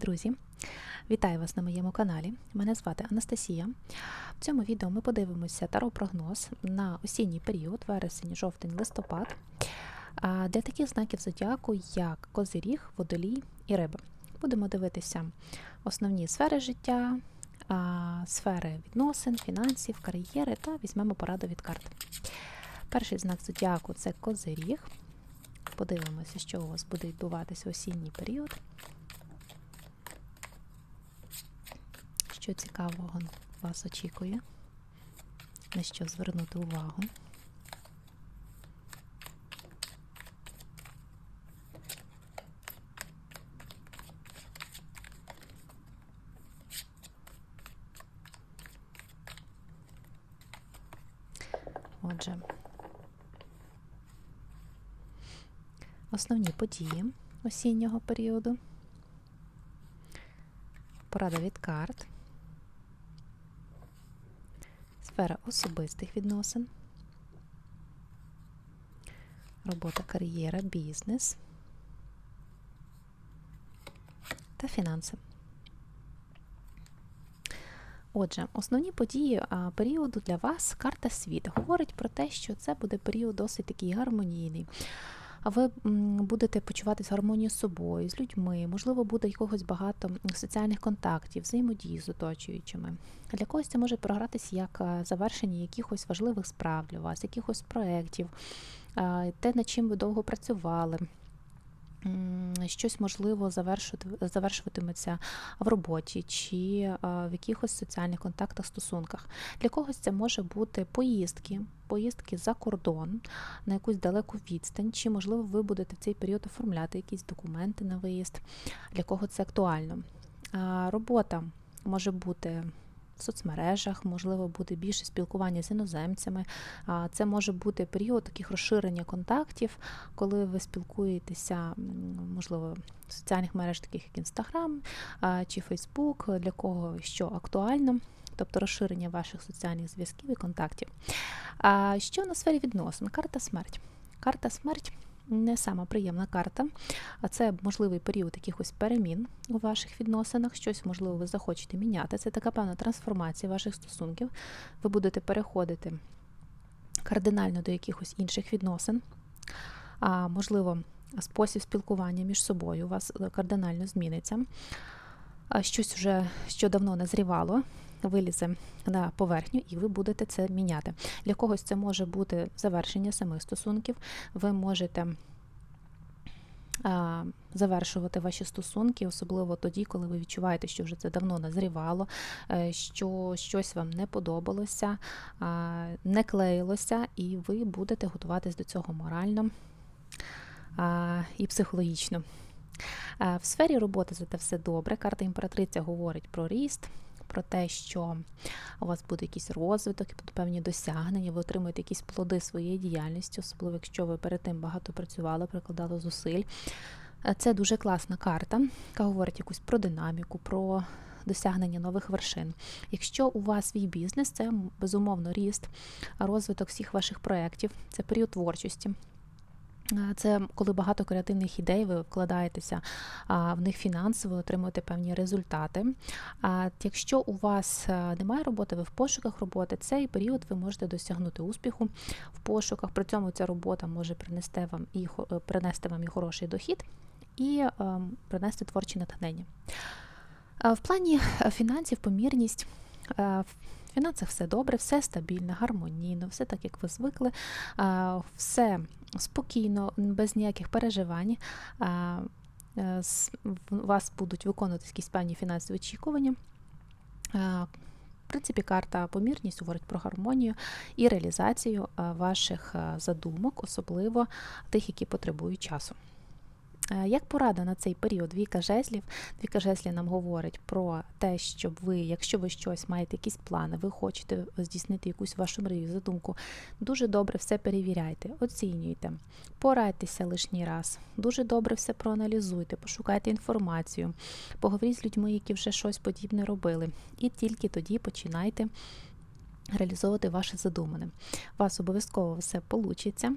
Друзі, вітаю вас на моєму каналі. Мене звати Анастасія. В цьому відео ми подивимося таро-прогноз на осінній період, вересень, жовтень, листопад. Для таких знаків зодіаку, як козиріг, водолій і риби. Будемо дивитися основні сфери життя, сфери відносин, фінансів, кар'єри та візьмемо пораду від карт. Перший знак зодіаку це козиріг. Подивимося, що у вас буде відбуватися осінній період. Що цікавого вас очікує, на що звернути увагу. Отже, основні події осіннього періоду, порада від карт, сфера особистих відносин, робота, кар'єра, бізнес та фінанси. Отже, основні події періоду для вас карта світ говорить про те, що це буде період досить такий гармонійний. А ви будете почуватися гармонії з собою, з людьми, можливо, буде якогось багато соціальних контактів, взаємодії з оточуючими. Для когось це може програтися як завершення якихось важливих справ для вас, якихось проєктів, те, над чим ви довго працювали. Щось можливо завершуватиметься в роботі чи в якихось соціальних контактах, стосунках. Для когось це може бути поїздки, поїздки за кордон на якусь далеку відстань, чи, можливо, ви будете в цей період оформляти якісь документи на виїзд, для кого це актуально. Робота може бути в соцмережах, можливо, буде більше спілкування з іноземцями. Це може бути період таких розширення контактів, коли ви спілкуєтеся, можливо, в соціальних мереж, таких як Інстаграм чи Фейсбук, для кого що актуально. Тобто розширення ваших соціальних зв'язків і контактів. А що на сфері відносин? Карта смерть. Карта смерть не сама приємна карта, а це можливий період якихось перемін у ваших відносинах, щось, можливо, ви захочете міняти. Це така певна трансформація ваших стосунків. Ви будете переходити кардинально до якихось інших відносин. А, можливо, спосіб спілкування між собою у вас кардинально зміниться. Щось вже що давно назрівало, вилізе на поверхню, і ви будете це міняти. Для когось це може бути завершення самих стосунків. Ви можете завершувати ваші стосунки, особливо тоді, коли ви відчуваєте, що вже це давно назрівало, е, що щось вам не подобалося, не клеїлося, і ви будете готуватись до цього морально і психологічно. В сфері роботи зате все добре. Карта імператриця говорить про ріст, про те, що у вас буде якийсь розвиток, будуть певні досягнення, ви отримуєте якісь плоди своєї діяльності, особливо якщо ви перед тим багато працювали, прикладали зусиль. Е, Це дуже класна карта, яка говорить якусь про динаміку, про досягнення нових вершин. Якщо у вас свій бізнес, це безумовно ріст, розвиток всіх ваших проєктів, це період творчості. А, Це коли багато креативних ідей, ви вкладаєтеся в них фінансово, отримуєте певні результати. А якщо у вас немає роботи, ви в пошуках роботи, цей період ви можете досягнути успіху в пошуках. При цьому ця робота може принести вам і е, принести вам і хороший дохід, і ем, принести творче натхнення. В плані е, фінансів, помірність. Фінансах все добре, все стабільно, гармонійно, все так, як ви звикли, все спокійно, без ніяких переживань. А, е, У вас будуть виконуватися якісь певні фінансові очікування. В принципі, карта помірність говорить про гармонію і реалізацію ваших задумок, особливо тих, які потребують часу. Е, Як порада на цей період Віка жезлів? Віка жезлів нам говорить про те, щоб ви, якщо ви щось маєте, якісь плани, ви хочете здійснити якусь вашу мрію, задумку, дуже добре все перевіряйте, оцінюйте, порадьтеся лишній раз, дуже добре все проаналізуйте, пошукайте інформацію, поговоріть з людьми, які вже щось подібне робили, і тільки тоді починайте реалізовувати ваше задумане. У вас обов'язково все вийде.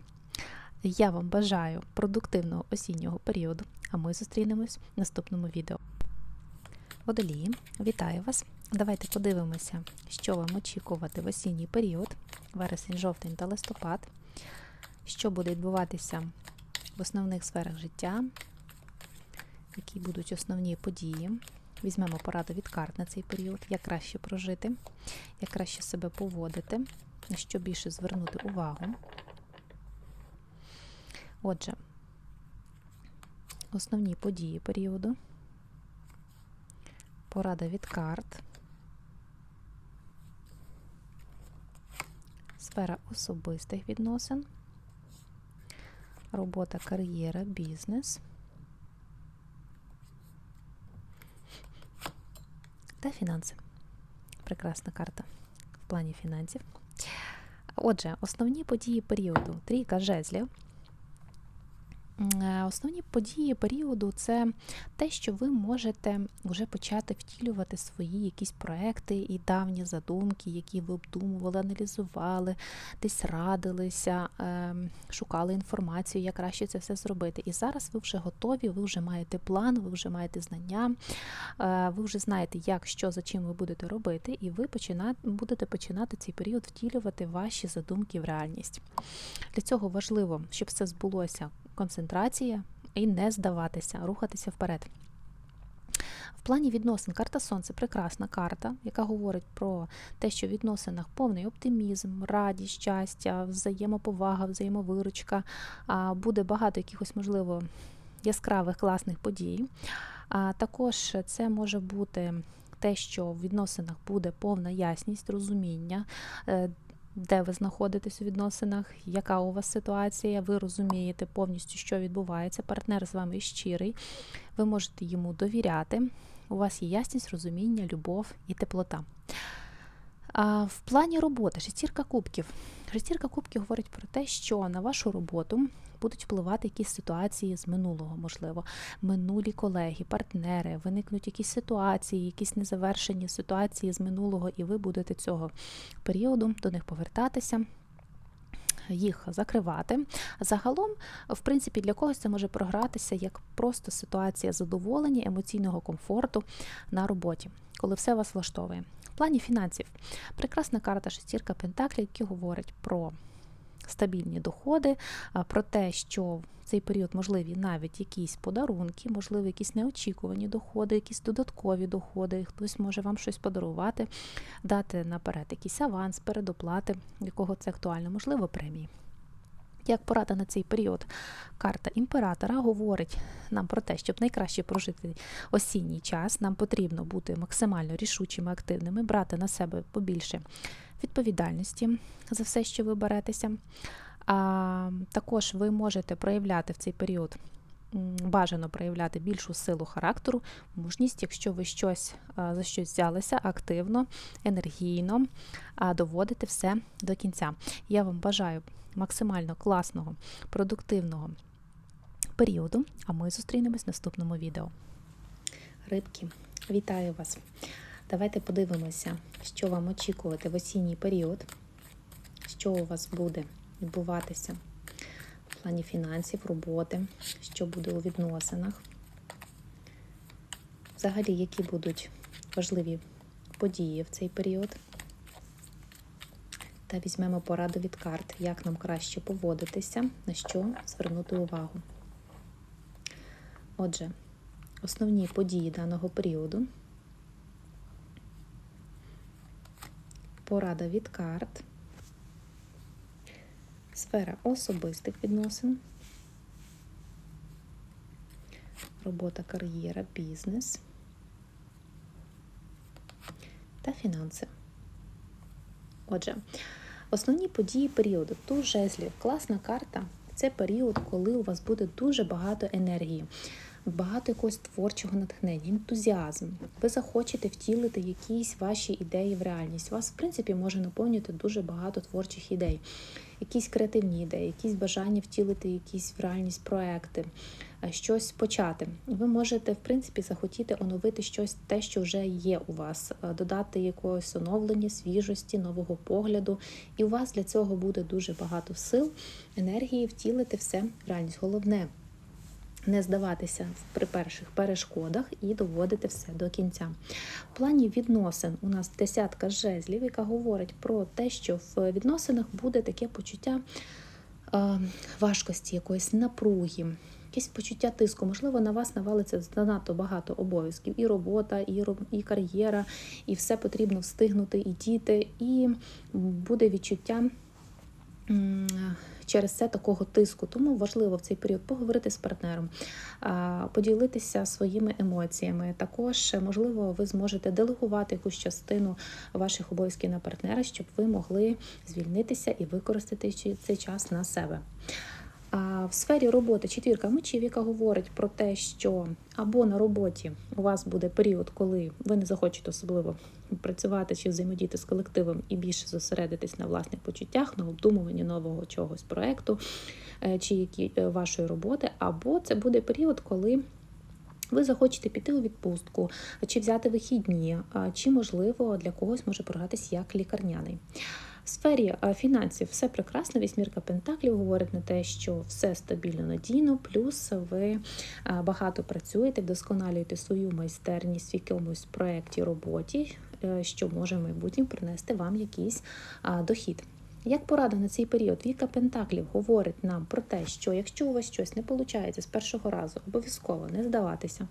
Я вам бажаю продуктивного осіннього періоду, а ми зустрінемось в наступному відео. Водолії, вітаю вас! Давайте подивимося, що вам очікувати в осінній період, вересень, жовтень та листопад, що буде відбуватися в основних сферах життя, які будуть основні події. Візьмемо пораду від карт на цей період, як краще прожити, як краще себе поводити, на що більше звернути увагу. Отже, основні події періоду, порада від карт, сфера особистих відносин, робота, кар'єра, бізнес та фінанси. Прекрасна карта в плані фінансів. Отже, основні події періоду трійка жезлів. Е, Основні події періоду це те, що ви можете вже почати втілювати свої якісь проекти і давні задумки, які ви обдумували, аналізували, десь радилися, е, шукали інформацію, як краще це все зробити. І зараз ви вже готові, ви вже маєте план, ви вже маєте знання, е, ви вже знаєте, як, що, за чим ви будете робити, і ви будете починати цей період втілювати ваші задумки в реальність. Для цього важливо, щоб все збулося концентрація і не здаватися, рухатися вперед. В плані відносин карта Сонце прекрасна карта, яка говорить про те, що в відносинах повний оптимізм, радість, щастя, взаємоповага, взаємовиручка. Буде багато якихось, можливо, яскравих класних подій. А також це може бути те, що в відносинах буде повна ясність, розуміння. Де ви знаходитесь у відносинах, яка у вас ситуація, ви розумієте повністю, що відбувається. Партнер з вами щирий, ви можете йому довіряти. У вас є ясність, розуміння, любов і теплота. А в плані роботи шестірка кубків. Шестірка кубків говорить про те, що на вашу роботу будуть впливати якісь ситуації з минулого, можливо, минулі колеги, партнери, виникнуть якісь ситуації, якісь незавершені ситуації з минулого, і ви будете цього періоду до них повертатися. Їх закривати. Загалом, в принципі, для когось це може програтися як просто ситуація задоволення, емоційного комфорту на роботі, коли все вас влаштовує. В плані фінансів прекрасна карта шестірка Пентаклів, які говорить про стабільні доходи, про те, що в цей період можливі навіть якісь подарунки, можливо, якісь неочікувані доходи, якісь додаткові доходи. Хтось може вам щось подарувати, дати наперед якийсь аванс, передоплати, якого це актуально, можливо, премії. Як порада на цей період, карта імператора говорить нам про те, щоб найкраще прожити осінній час, нам потрібно бути максимально рішучими, активними, брати на себе побільше відповідальності за все, що ви беретеся. А також ви можете проявляти в цей період, бажано проявляти більшу силу характеру, мужність, якщо ви щось за щось взялися активно, енергійно, а доводите все до кінця. Я вам бажаю максимально класного, продуктивного періоду, а ми зустрінемось в наступному відео. Рибки, вітаю вас! Давайте подивимося, що вам очікувати в осінній період, що у вас буде відбуватися в плані фінансів, роботи, що буде у відносинах. Взагалі, які будуть важливі події в цей період. Та візьмемо пораду від карт, як нам краще поводитися, на що звернути увагу. Отже, основні події даного періоду. Порада від карт, сфера особистих відносин, робота, кар'єра, бізнес та фінанси. Отже, основні події періоду. Туз жезлів, класна карта. Це період, коли у вас буде дуже багато енергії, багато якогось творчого натхнення, ентузіазм. Ви захочете втілити якісь ваші ідеї в реальність. У Вас, в принципі, може наповнювати дуже багато творчих ідей, якісь креативні ідеї, якісь бажання втілити якісь в реальність проекти, е, щось почати. Ви можете, в принципі, захотіти оновити щось, те, що вже є у вас, е, додати якогось оновлення, свіжості, нового погляду. І у вас для цього буде дуже багато сил, енергії втілити все в реальність. Головне не здаватися при перших перешкодах і доводити все до кінця. В плані відносин у нас десятка жезлів, яка говорить про те, що в відносинах буде таке почуття е, важкості, якоїсь напруги. Якесь почуття тиску, можливо, на вас навалиться занадто багато обов'язків. І робота, і і кар'єра, і все потрібно встигнути, і діти, і буде відчуття через це такого тиску. Тому важливо в цей період поговорити з партнером, поділитися своїми емоціями. Також, можливо, ви зможете делегувати якусь частину ваших обов'язків на партнера, щоб ви могли звільнитися і використати цей час на себе. А в сфері роботи четвірка мечів, яка говорить про те, що або на роботі у вас буде період, коли ви не захочете особливо працювати чи взаємодіяти з колективом і більше зосередитись на власних почуттях, на обдумуванні нового чогось проекту е, чи які е, вашої роботи, або це буде період, коли ви захочете піти у відпустку, чи взяти вихідні, чи, можливо, для когось може програтись як лікарняний. В сфері фінансів все прекрасно. Вісьмірка Пентаклів говорить на те, що все стабільно надійно, плюс ви багато працюєте, вдосконалюєте свою майстерність в якомусь проєкті, роботі, е, що може в майбутньому принести вам якийсь дохід. Як порада на цей період, Віка Пентаклів говорить нам про те, що якщо у вас щось не виходить з першого разу, обов'язково не здаватися,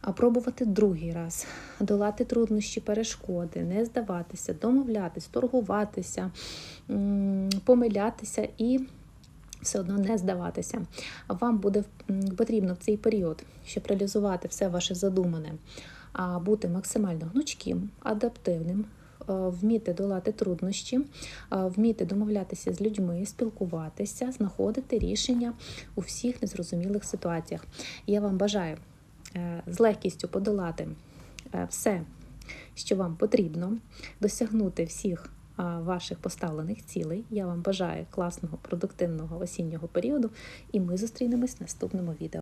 а пробувати другий раз, долати труднощі, перешкоди, не здаватися, домовлятись, торгуватися, помилятися і все одно не здаватися. Вам буде потрібно в цей період, щоб реалізувати все ваше задумане, а бути максимально гнучким, адаптивним, е, вміти долати труднощі, е, вміти домовлятися з людьми, спілкуватися, знаходити рішення у всіх незрозумілих ситуаціях. Я вам бажаю з легкістю подолати е, все, що вам потрібно, досягнути всіх ваших поставлених цілей. Я вам бажаю класного, продуктивного осіннього періоду, і ми зустрінемось в наступному відео.